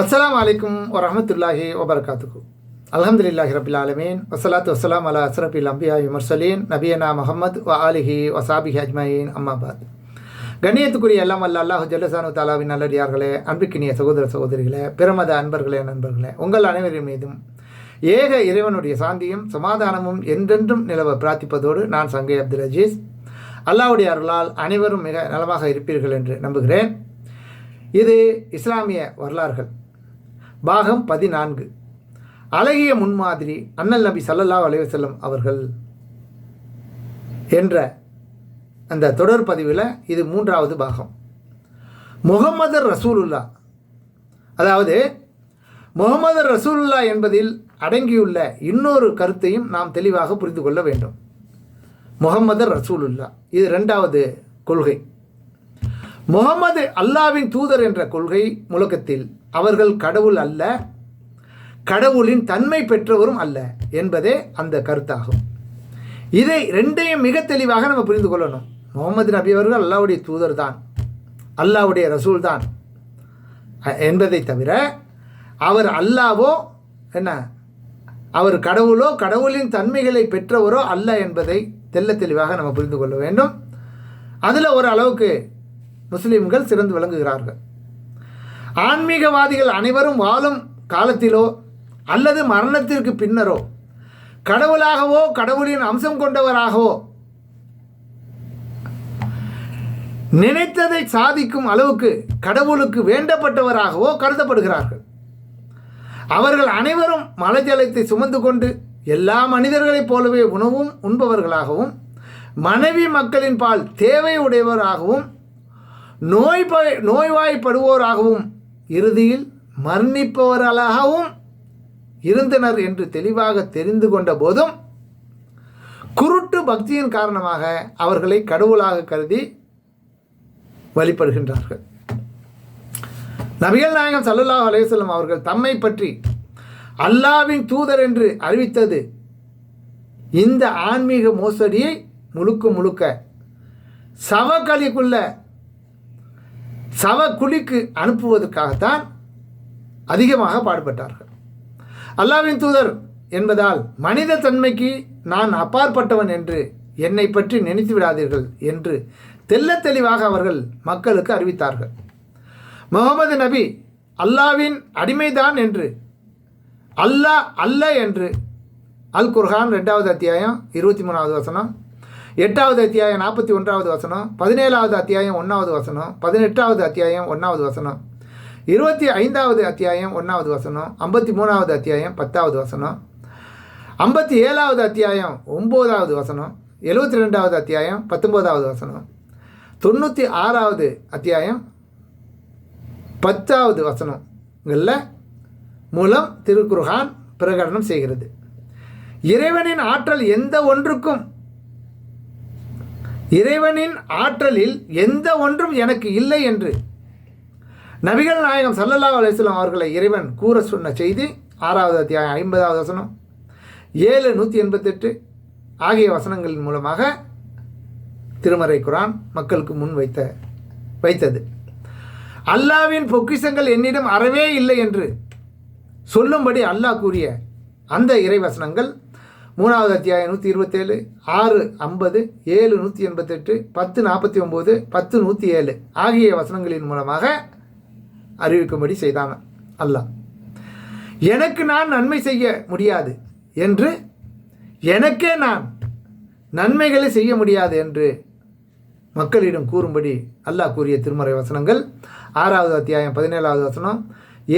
அஸ்ஸலாமு அலைக்கும் வரஹமத்துல்லாஹி வபரகாத்துக்கு அல்ஹம்துலில்லாஹி ரபில் ஆலமீன் வசலாத்து வசலாம் அலா அஸ்ரபில் அம்பியா விமர்சலீன் நபியனா முகமது வ ஆலிஹி வசாபிஹி அஜ்மயின் அம்மாபாத் கண்ணியத்துக்குரிய எல்லாம் அல்ல அல்லாஹு ஜல்லசானு தாலாவின் நல்லடியார்களே அன்பிக்கினிய சகோதர சகோதரிகளே பிரமத அன்பர்களே நண்பர்களே உங்கள் அனைவரின் மீதும் ஏக இறைவனுடைய சாந்தியும் சமாதானமும் என்றென்றும் நிலவ பிரார்த்திப்பதோடு நான் சங்கை அப்துல் அஜீஸ். அல்லாஹ்வுடைய அருளால் அனைவரும் மிக நலமாக இருப்பீர்கள் என்று நம்புகிறேன். இது இஸ்லாமிய வரலாறுகள். பாகம் பதினான்கு. அழகிய முன்மாதிரி அண்ணல் நபி சல்லல்லா அலைவசல்லம் அவர்கள் என்ற அந்த தொடர் பதிவில் இது மூன்றாவது பாகம். முகமது ரசூலுல்லா அதாவது முகமது ரசூலுல்லா என்பதில் அடங்கியுள்ள இன்னொரு கருத்தையும் நாம் தெளிவாக புரிந்து கொள்ள வேண்டும். முகமது ரசூலுல்லா இது ரெண்டாவது கொள்கை. முகமது அல்லாவின் தூதர் என்ற கொள்கை முழக்கத்தில் அவர்கள் கடவுள் அல்ல கடவுளின் தன்மை பெற்றவரும் அல்ல என்பதே அந்த கருத்தாகும். இதை ரெண்டையும் மிக தெளிவாக நம்ம புரிந்து கொள்ளணும். முகமது நபி அவர்கள் அல்லாவுடைய தூதர் தான் அல்லாவுடைய ரசூல் தான் என்பதை தவிர அவர் அல்லாவோ என்ன அவர் கடவுளோ கடவுளின் தன்மைகளை பெற்றவரோ அல்ல என்பதை தெள்ள தெளிவாக நம்ம புரிந்து கொள்ள வேண்டும். அதில் ஒரு அளவுக்கு முஸ்லீம்கள் சிறந்து விளங்குகிறார்கள். ஆன்மீகவாதிகள் அனைவரும் வாழும் காலத்திலோ அல்லது மரணத்திற்கு பின்னரோ கடவுளாகவோ கடவுளின் அம்சம் கொண்டவராகவோ நினைத்ததை சாதிக்கும் அளவுக்கு கடவுளுக்கு வேண்டப்பட்டவராகவோ கருதப்படுகிறார்கள். அவர்கள் அனைவரும் மலஜலத்தை சுமந்து கொண்டு எல்லா மனிதர்களைப் போலவே உணவும் உண்பவர்களாகவும் மனைவி மக்களின் பால் தேவை உடையவராகவும் நோய் நோய்வாய்ப்படுவோராகவும் இறுதியில் மரணிப்பவர்களாகவும் இருந்தனர் என்று தெளிவாக தெரிந்து கொண்ட போதும் குருட்டு பக்தியின் காரணமாக அவர்களை கடவுளாக கருதி வழிபடுகின்றார்கள். நபிகள் நாயகம் ஸல்லல்லாஹு அலைஹி அவர்கள் தம்மை பற்றி அல்லாவின் தூதர் என்று அறிவித்தது இந்த ஆன்மீக மோசடியை முழுக்க முழுக்க சவக்கலிக்குள்ள சவக்குழிக்கு அனுப்புவதற்காகத்தான் அதிகமாக பாடுபட்டார்கள். அல்லாவின் தூதர் என்பதால் மனித தன்மைக்கு நான் அப்பாற்பட்டவன் என்று என்னை பற்றி நினைத்து விடாதீர்கள் என்று தெல்ல தெளிவாக அவர்கள் மக்களுக்கு அறிவித்தார்கள். முகமது நபி அல்லாவின் அடிமைதான் என்று அல்லாஹ் அல்ல என்று அல் குர்ஹான் ரெண்டாவது அத்தியாயம் இருபத்தி மூணாவது வசனம் எட்டாவது அத்தியாயம் நாற்பத்தி ஒன்றாவது வசனம் பதினேழாவது அத்தியாயம் ஒன்றாவது வசனம் பதினெட்டாவது அத்தியாயம் ஒன்றாவது வசனம் இருபத்தி ஐந்தாவது அத்தியாயம் ஒன்றாவது வசனம் ஐம்பத்தி மூணாவது அத்தியாயம் பத்தாவது வசனம் ஐம்பத்தி ஏழாவது அத்தியாயம் ஒம்போதாவது வசனம் எழுபத்தி ரெண்டாவது அத்தியாயம் பத்தொம்போதாவது வசனம் தொண்ணூற்றி ஆறாவது அத்தியாயம் பத்தாவது வசனங்களில் மூலம் திருக்குர்ஹான் பிரகடனம் செய்கிறது. இறைவனின் ஆற்றல் எந்த ஒன்றுக்கும் இறைவனின் ஆற்றலில் எந்த ஒன்றும் எனக்கு இல்லை என்று. நபிகள் நாயகம் சல்லல்லா அலிஸ்லாம் அவர்களை இறைவன் கூற சொன்ன செய்தி ஆறாவது அத்தியாயம் ஐம்பதாவது வசனம் ஏழு நூற்றி எண்பத்தெட்டு ஆகிய வசனங்களின் மூலமாக திருமறை குரான் மக்களுக்கு முன் வைத்த வைத்தது. அல்லாவின் பொக்கிஷங்கள் என்னிடம் அறவே இல்லை என்று சொல்லும்படி அல்லாஹ் கூறிய அந்த இறைவசனங்கள் மூணாவது அத்தியாயம் நூற்றி இருபத்தேழு ஆறு ஐம்பது ஏழு நூற்றி எண்பத்தெட்டு பத்து நாற்பத்தி ஒம்பது பத்து நூற்றி ஏழு ஆகிய வசனங்களின் மூலமாக அறிவிக்கும்படி செய்தாங்க அல்லாஹ். எனக்கு நான் நன்மை செய்ய முடியாது என்று எனக்கே நான் நன்மைகளை செய்ய முடியாது என்று மக்களிடம் கூறும்படி அல்லாஹ் கூறிய திருமறை வசனங்கள் ஆறாவது அத்தியாயம் பதினேழாவது வசனம்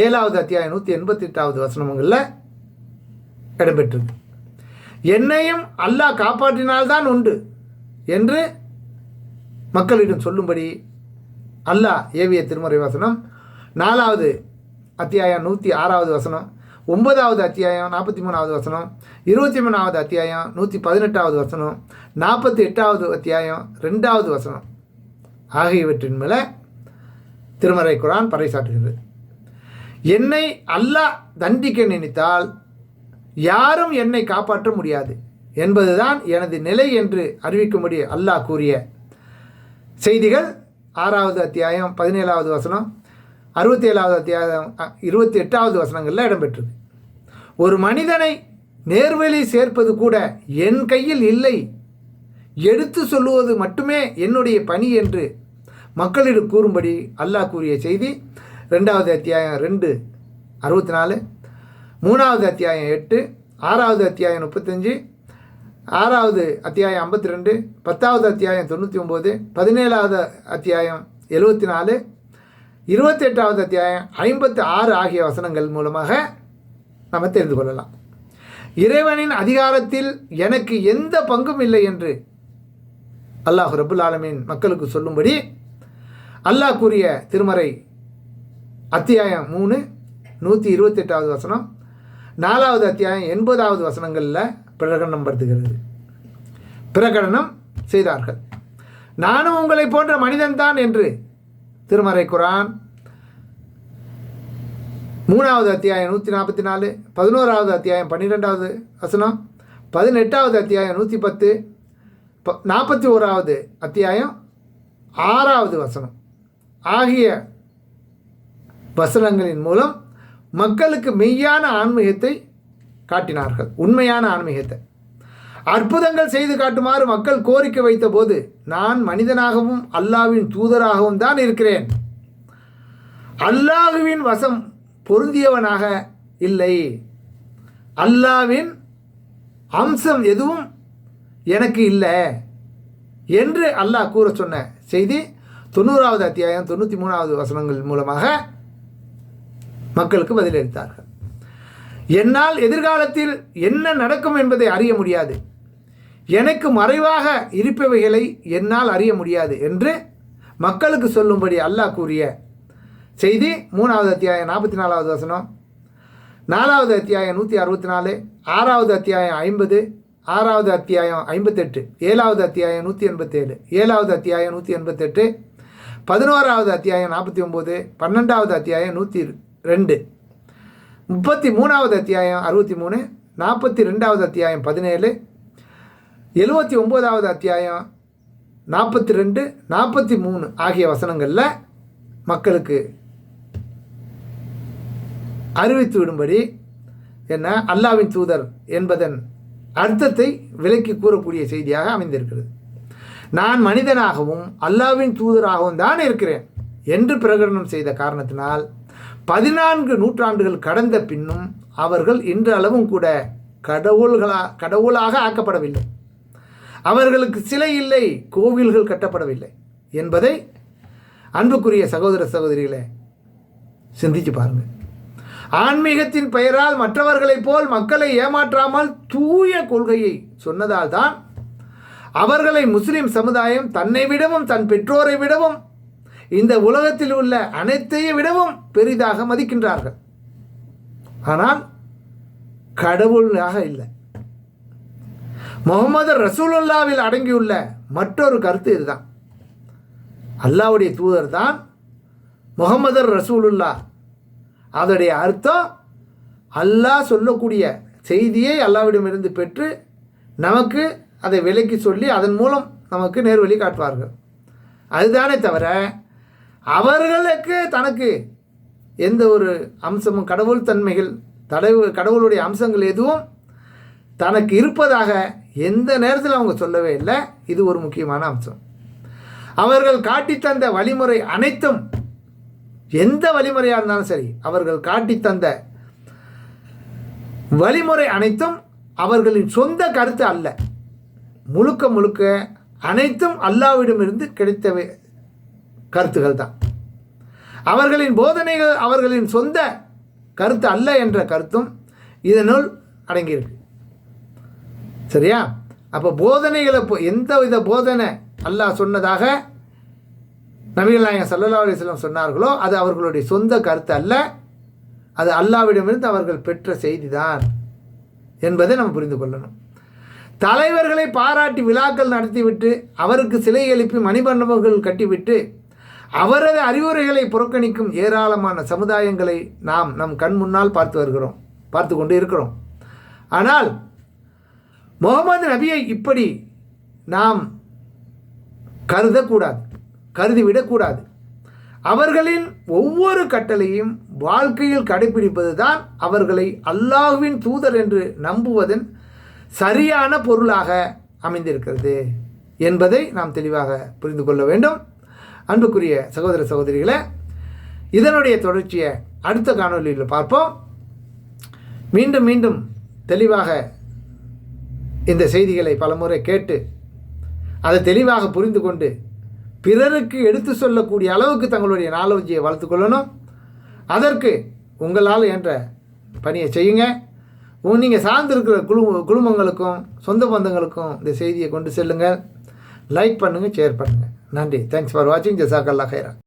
ஏழாவது அத்தியாயம் நூற்றி எண்பத்தி எட்டாவது வசனங்களில் இடம்பெற்றது. என்னையும் அல்லாஹ் காப்பாற்றினால்தான் உண்டு என்று மக்களிடம் சொல்லும்படி அல்லாஹ் ஏவிய திருமறை வசனம். நாலாவது அத்தியாயம் நூற்றி ஆறாவது வசனம் ஒன்பதாவது அத்தியாயம் நாற்பத்தி மூணாவது வசனம் இருபத்தி மூணாவது அத்தியாயம் நூற்றி பதினெட்டாவது வசனம் நாற்பத்தி எட்டாவது அத்தியாயம் ரெண்டாவது வசனம் ஆகியவற்றின் மேலே திருமறை குரான் பறைசாற்றுகிறது. என்னை அல்லாஹ் தண்டிக்க நினைத்தால் யாரும் என்னை காப்பாற்ற முடியாது என்பதுதான் எனது நிலை என்று அறிவிக்கும்படி அல்லாஹ் கூறிய செய்திகள். ஆறாவது அத்தியாயம் பதினேழாவது வசனம் அறுபத்தி ஏழாவது அத்தியாயம் இருபத்தி எட்டாவது வசனங்களில் இடம்பெற்றது. ஒரு மனிதனை நேர்வழி சேர்ப்பது கூட என் கையில் இல்லை. எடுத்து சொல்லுவது மட்டுமே என்னுடைய பணி என்று மக்களிடம் கூறும்படி அல்லாஹ் கூறிய செய்தி. ரெண்டாவது அத்தியாயம் ரெண்டு அறுபத்தி நாலு மூணாவது அத்தியாயம் எட்டு ஆறாவது அத்தியாயம் முப்பத்தஞ்சு ஆறாவது அத்தியாயம் ஐம்பத்தி ரெண்டு பத்தாவது அத்தியாயம் தொண்ணூற்றி ஒம்பது பதினேழாவது அத்தியாயம் எழுபத்தி நாலு இருபத்தெட்டாவது அத்தியாயம் ஐம்பத்தி ஆறு ஆகிய வசனங்கள் மூலமாக நம்ம தெரிந்து கொள்ளலாம். இறைவனின் அதிகாரத்தில் எனக்கு எந்த பங்கும் இல்லை என்று அல்லாஹ் ரபுல் ஆலமின் மக்களுக்கு சொல்லும்படி அல்லாஹ் கூறிய திருமறை அத்தியாயம் மூணு நூற்றி இருபத்தெட்டாவது வசனம் நாலாவது அத்தியாயம் எண்பதாவது வசனங்களில் பிரகடனம் படுத்துகிறது. பிரகடனம் செய்தார்கள். நானும் உங்களை போன்ற மனிதன்தான் என்று திருமறை குரான் மூணாவது அத்தியாயம் நூற்றி நாற்பத்தி நாலு பதினோராவது அத்தியாயம் பன்னிரெண்டாவது வசனம் பதினெட்டாவது அத்தியாயம் நூற்றி பத்து ப நாற்பத்தி ஓராவது அத்தியாயம் ஆறாவது வசனம் ஆகிய வசனங்களின் மூலம் மக்களுக்கு மெய்யான ஆன்மீகத்தை காட்டினார்கள். உண்மையான ஆன்மீகத்தை. அற்புதங்கள் செய்து காட்டுமாறு மக்கள் கோரிக்கை வைத்த போது நான் மனிதனாகவும் அல்லாவின் தூதராகவும் தான் இருக்கிறேன். அல்லாஹுவின் வசம் பொருந்தியவனாக இல்லை. அல்லாவின் அம்சம் எதுவும் எனக்கு இல்லை என்று அல்லாஹ் கூற சொன்ன செய்தி தொண்ணூறாவது அத்தியாயம் தொண்ணூற்றி மூணாவது வசனங்கள் மூலமாக மக்களுக்கு பதிலளித்தார்கள். என்னால் எதிர்காலத்தில் என்ன நடக்கும் என்பதை அறிய முடியாது. எனக்கு மறைவாக இருப்பவைகளை என்னால் அறிய முடியாது என்று மக்களுக்கு சொல்லும்படி அல்லாஹ் கூறிய செய்தி மூணாவது அத்தியாயம் நாற்பத்தி நாலாவது வசனம் நாலாவது அத்தியாயம் நூற்றி அறுபத்தி நாலு ஆறாவது அத்தியாயம் ஐம்பது ஆறாவது அத்தியாயம் ஐம்பத்தெட்டு ஏழாவது அத்தியாயம் நூற்றி எண்பத்தேழு ஏழாவது அத்தியாயம் நூற்றி எண்பத்தெட்டு பதினோராவது அத்தியாயம் நாற்பத்தி ஒம்பது பன்னெண்டாவது அத்தியாயம் நூற்றி ரெண்டு. முப்பத்தி மூணாவது அத்தியாயம் அறுபத்தி மூணு நாற்பத்தி ரெண்டாவது அத்தியாயம் பதினேழு எழுபத்தி ஒம்போதாவது அத்தியாயம் நாற்பத்தி ரெண்டு நாற்பத்தி மூணு ஆகிய வசனங்களில் மக்களுக்கு அறிவித்து விடும்படி என்ன? அல்லாவின் தூதர் என்பதன் அர்த்தத்தை விலக்கி கூறக்கூடிய செய்தியாக அமைந்திருக்கிறது. நான் மனிதனாகவும் அல்லாவின் தூதராகவும் தான் இருக்கிறேன் என்று பிரகடனம் செய்த காரணத்தினால் பதினான்கு நூற்றாண்டுகள் கடந்த பின்னும் அவர்கள் இன்றளவும் கூட கடவுள்களா கடவுளாக ஆக்கப்படவில்லை. அவர்களுக்கு சிலை இல்லை கோவில்கள் கட்டப்படவில்லை என்பதை அன்புக்குரிய சகோதர சகோதரிகளை சிந்திச்சு பாருங்கள் ஆன்மீகத்தின் பெயரால் மற்றவர்களைப் போல் மக்களை ஏமாற்றாமல் தூய கொள்கையை சொன்னதால் தான் அவர்களை முஸ்லிம் சமுதாயம் தன்னை விடவும் தன் பெற்றோரை விடவும் இந்த உலகத்தில் உள்ள அனைத்தையும் விடவும் பெரிதாக மதிக்கின்றார்கள். ஆனால் கடவுளாக இல்லை. முகமது ரசூலுல்லாவில் அடங்கியுள்ள மற்றொரு கருத்து இதுதான். அல்லாவுடைய தூதர் தான் முகமது ரசூலுல்லா. அதோடைய அர்த்தம் அல்லாஹ் சொல்லக்கூடிய செய்தியை அல்லாவிடமிருந்து பெற்று நமக்கு அதை விலைக்கு சொல்லி அதன் மூலம் நமக்கு நேர்வழி காட்டுவார்கள். அதுதானே தவிர அவர்களுக்கு தனக்கு எந்த ஒரு அம்சமும் கடவுள் தன்மைகள் தடவு கடவுளுடைய அம்சங்கள் எதுவும் தனக்கு இருப்பதாக எந்த நேரத்தில் அவங்க சொல்லவே இல்லை. இது ஒரு முக்கியமான அம்சம். அவர்கள் காட்டித்தந்த வழிமுறை அனைத்தும் எந்த வழிமுறையாக இருந்தாலும் சரி அவர்கள் காட்டித்தந்த வழிமுறை அனைத்தும் அவர்களின் சொந்த கருத்து அல்ல. முழுக்க முழுக்க அனைத்தும் அல்லாவிடமிருந்து கிடைத்தவை கருத்துகள் தான். அவர்களின் போதனைகள் அவர்களின் சொந்த கருத்து அல்ல என்ற கருத்தும் இதனுள் அடங்கியிருக்கு. சரியா? அப்போ போதனைகளை பொ- எந்த வித போதனை அல்லாஹ் சொன்னதாக நபிகள் நாயகம் சல்லல்லா அலிஸ்லாம் சொன்னார்களோ அது அவர்களுடைய சொந்த கருத்து அல்ல. அது அல்லாவிடமிருந்து அவர்கள் பெற்ற செய்திதான் என்பதை நம்ம புரிந்து கொள்ளணும். தலைவர்களை பாராட்டி விழாக்கள் நடத்திவிட்டு அவருக்கு சிலை எழுப்பி மணிமண்டபங்கள் கட்டிவிட்டு அவரது அறிவுரைகளை புறக்கணிக்கும் ஏராளமான சமுதாயங்களை நாம் நம் கண் முன்னால் பார்த்து வருகிறோம் பார்த்து கொண்டு இருக்கிறோம். ஆனால் முகமது நபியை இப்படி நாம் கருதக்கூடாது கருதிவிடக்கூடாது. அவர்களின் ஒவ்வொரு கட்டளையும் வாழ்க்கையில் கடைபிடிப்பது தான் அவர்களை அல்லாஹ்வின் தூதர் என்று நம்புவதன் சரியான பொருளாக அமைந்திருக்கிறது என்பதை நாம் தெளிவாக புரிந்து கொள்ள வேண்டும். அன்புக்குரிய சகோதர சகோதரிகளை இதனுடைய தொடர்ச்சியை அடுத்த காணொளியில் பார்ப்போம். மீண்டும் மீண்டும் தெளிவாக இந்த செய்திகளை பலமுறை கேட்டு அதை தெளிவாக புரிந்து கொண்டு பிறருக்கு எடுத்து சொல்லக்கூடிய அளவுக்கு தங்களுடைய நாலேஜை வளர்த்துக்கொள்ளணும் அதற்கு உங்களால் என்ற பணியை செய்யுங்க. நீங்கள் சார்ந்திருக்கிற குழு குடும்பங்களுக்கும் சொந்த பந்தங்களுக்கும் இந்த செய்தியை கொண்டு செல்லுங்கள். லைக் பண்ணுங்கள் ஷேர் பண்ணுங்கள் நன்றி. தேங்க்ஸ் ஃபார் வாட்சிங் ஜசாக்கல்லா ஹைரா